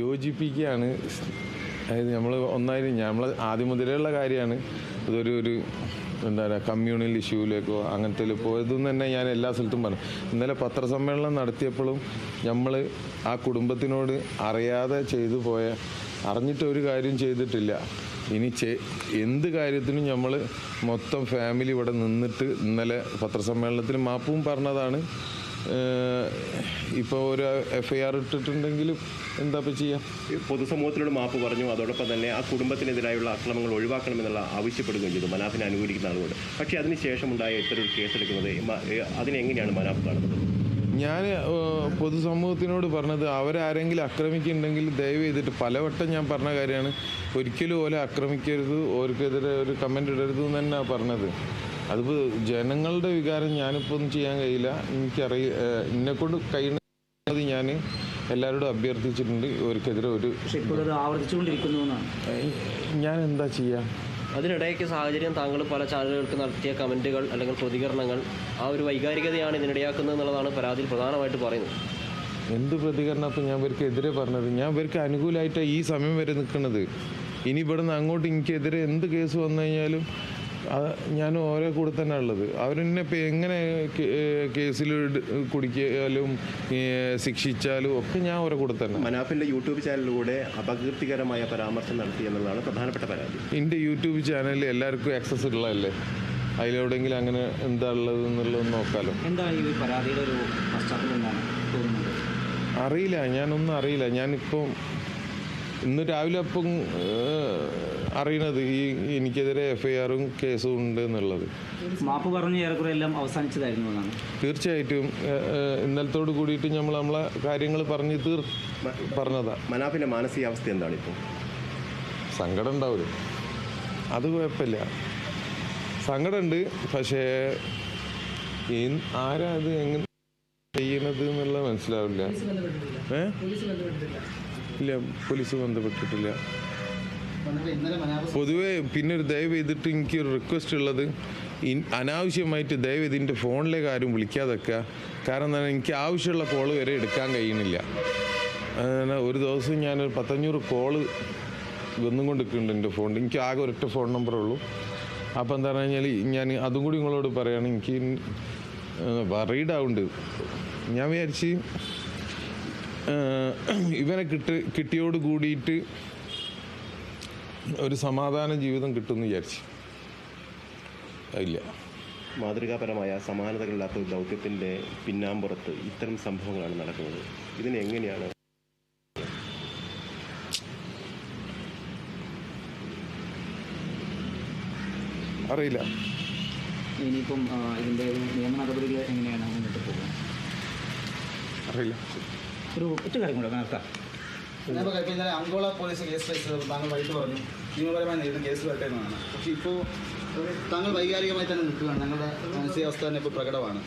യോജിപ്പിക്കുകയാണ്. അതായത് നമ്മൾ ഒന്നായി നമ്മൾ ആദ്യം മുതലുള്ള കാര്യമാണ്. ഇതൊരു ഒരു എന്താ പറയുക കമ്മ്യൂണൽ ഇഷ്യൂവിലേക്കോ അങ്ങനത്തെ പോയതെന്ന് തന്നെ ഞാൻ എല്ലാ സ്ഥലത്തും പറഞ്ഞു. ഇന്നലെ പത്രസമ്മേളനം നടത്തിയപ്പോഴും നമ്മൾ ആ കുടുംബത്തിനോട് അറിയാതെ ചെയ്തു പോയ അറിഞ്ഞിട്ട് ഒരു കാര്യം ചെയ്തിട്ടില്ല. ഇനി ചെ എന്ത് കാര്യത്തിനും നമ്മൾ മൊത്തം ഫാമിലി ഇവിടെ നിന്നിട്ട് ഇന്നലെ പത്രസമ്മേളനത്തിൽ മാപ്പും പറഞ്ഞതാണ്. ഇപ്പോൾ ഒരു എഫ് ഐ ആർ ഇട്ടിട്ടുണ്ടെങ്കിലും എന്താ ഇപ്പം ചെയ്യാം? പൊതുസമൂഹത്തിനോട് മാപ്പ് പറഞ്ഞു അതോടൊപ്പം തന്നെ ആ കുടുംബത്തിനെതിരായുള്ള അക്രമങ്ങൾ ഒഴിവാക്കണമെന്നുള്ള ആവശ്യപ്പെടുകയും ചെയ്തു. മനാഫിനെ അനുകൂലിക്കുന്ന ആളുകൾ പക്ഷേ അതിനുശേഷം ഉണ്ടായ ഇത്തരം ഒരു കേസെടുക്കുന്നത് അതിനെങ്ങനെയാണ് മനാഫ് കാണുന്നത്? ഞാൻ പൊതുസമൂഹത്തിനോട് പറഞ്ഞത് അവരാരെങ്കിലും ആക്രമിക്കുന്നുണ്ടെങ്കിൽ ദയവ് ചെയ്തിട്ട് പലവട്ടം ഞാൻ പറഞ്ഞ കാര്യമാണ്. ഒരിക്കലും ഓലെ ആക്രമിക്കരുത് ഓർക്കെതിരെ ഒരു കമന്റ് ഇടരുത് എന്ന് തന്നെയാണ് പറഞ്ഞത്. അതിപ്പോൾ ജനങ്ങളുടെ വികാരം ഞാനിപ്പോൾ ഒന്നും ചെയ്യാൻ കഴിയില്ല. എനിക്കറിയ എന്നെ കൊണ്ട് കഴിയുന്നത് ഞാൻ എല്ലാവരോടും അഭ്യർത്ഥിച്ചിട്ടുണ്ട്. അവർക്കെതിരെ ഒരു ഞാൻ എന്താ ചെയ്യുക അതിനിടയ്ക്ക് സാഹചര്യം താങ്കൾ പല ചാനലുകൾക്ക് നടത്തിയ കമന്റുകൾ അല്ലെങ്കിൽ പ്രതികരണങ്ങൾ ആ ഒരു വൈകാരികതയാണ് ഇതിനിടയാക്കുന്നത് എന്നുള്ളതാണ് പരാതിയിൽ പ്രധാനമായിട്ട് പറയുന്നത്. എന്ത് പ്രതികരണം? അപ്പം ഞാൻ ഇവർക്ക് എതിരെ പറഞ്ഞത്. ഞാൻ ഇവർക്ക് അനുകൂലമായിട്ടാണ് ഈ സമയം വരെ നിൽക്കുന്നത്. ഇനി ഇവിടുന്ന് അങ്ങോട്ട് എനിക്കെതിരെ എന്ത് കേസ് വന്നു കഴിഞ്ഞാലും അത് ഞാൻ ഓരോ കൂടെ തന്നെ ഉള്ളത്. അവരെന്നെ ഇപ്പം എങ്ങനെ കേസിൽ ഇട് കുടിക്കാലും ശിക്ഷിച്ചാലും ഒക്കെ ഞാൻ ഓരോ കൂടെ തന്നെ. മനാഫിന്റെ യൂട്യൂബ് ചാനലിലൂടെ അപകീർത്തികരമായ പരാമർശം നടത്തി എന്നുള്ളതാണ് പ്രധാനപ്പെട്ട പരാതി. എന്റെ യൂട്യൂബ് ചാനലിൽ എല്ലാവർക്കും ആക്സസ് ഉള്ളതല്ലേ? അതിലെവിടെയെങ്കിലും അങ്ങനെ എന്താ ഉള്ളത് എന്നുള്ളത് നോക്കാലോ. എന്താണ് ഈ ഒരു പരാതിയുടെ ഒരു പശ്ചാത്തലം എന്താണ് അറിയില്ല ഞാനൊന്നും അറിയില്ല. ഞാനിപ്പം ഇന്ന് രാവിലെ അപ്പം ഏഹ്, അറിയണത് ഈ എനിക്കെതിരെ എഫ്ഐആറും കേസും ഉണ്ട് എന്നുള്ളത്. മാപ്പ് പറഞ്ഞ് ഏറെക്കുറെ എല്ലാം അവസാനിച്ചതായിരുന്നു എന്നാണ്. തീർച്ചയായിട്ടും ഏഹ്, ഏഹ്, ഇന്നലത്തോട് കൂടിയിട്ട് നമ്മൾ നമ്മളെ കാര്യങ്ങൾ പറഞ്ഞ് തീർ പറഞ്ഞതാ. മനാഫിന്റെ മാനസികാവസ്ഥ എന്താണ് ഇപ്പോൾ സങ്കടം ഉണ്ടാവില്ല അത് കുഴപ്പമില്ല. സങ്കടമുണ്ട് പക്ഷേ ആരാ ഇത് എങ്ങനെ ചെയ്യണത് എന്നുള്ള മനസ്സിലാവില്ല. ഏ? ഇല്ല പോലീസ് ബന്ധപ്പെട്ടിട്ടില്ല. പൊതുവേ പിന്നെ ഒരു ദയവ് ചെയ്തിട്ട് എനിക്ക് ഒരു റിക്വസ്റ്റ് ഉള്ളത് അനാവശ്യമായിട്ട് ദയവ് ഇതിന്റെ ഫോണിലേക്ക് ആരും വിളിക്കാതൊക്കെ. കാരണം എന്താണ് എനിക്ക് ആവശ്യമുള്ള കോൾ വരെ എടുക്കാൻ കഴിയുന്നില്ല. ഒരു ദിവസം ഞാനൊരു പത്തഞ്ഞൂറ് കോൾ വന്നും കൊണ്ട് നിൽക്കുന്നുണ്ട് എന്റെ ഫോണിൽ എനിക്ക് ആകെ ഒരൊറ്റ ഫോൺ നമ്പറേ ഉള്ളൂ. അപ്പോൾ എന്താ പറഞ്ഞു കഴിഞ്ഞാൽ ഞാൻ അതും കൂടി നിങ്ങളോട് പറയുകയാണ് എനിക്ക് വറീഡ് ആവുന്നുണ്ട്. ഞാൻ വിചാരിച്ച് ഇവനെ കിട്ടി കിട്ടിയോട് കൂടിയിട്ട് ഒരു സമാധാന ജീവിതം കിട്ടുമെന്ന് വിചാരിച്ചു. ഇല്ല. മാതൃകാപരമായ സമാനതകളില്ലാത്ത ഒരു ദൗത്യത്തിന്റെ പിന്നാമ്പുറത്ത് ഇത്തരം സംഭവങ്ങളാണ് നടക്കുന്നത്. ഇതിനെ എങ്ങനെയാണ്? അറിയില്ല. ഇനിയിപ്പം ഇതിന്റെ നിയമ നടപടികൾ എങ്ങനെയാണ് മുന്നോട്ട് പോകുക അറിയില്ല. ഒരു ഒറ്റ കാര്യം കൂടെ നേരത്തെ ഞാൻ പറയാം അങ്കോള പോലീസ് കേസ് രജിസ്റ്റർ താങ്കൾ വൈകിട്ട് പറഞ്ഞു. നിയമപരമായി നേരിടുന്ന കേസ് വരട്ടെ എന്നാണ് പക്ഷേ ഇപ്പോൾ താങ്കൾ വൈകാരികമായി തന്നെ നിൽക്കുകയാണ്. ഞങ്ങളുടെ മാനസികാവസ്ഥ തന്നെ ഇപ്പോൾ പ്രകടമാണ്.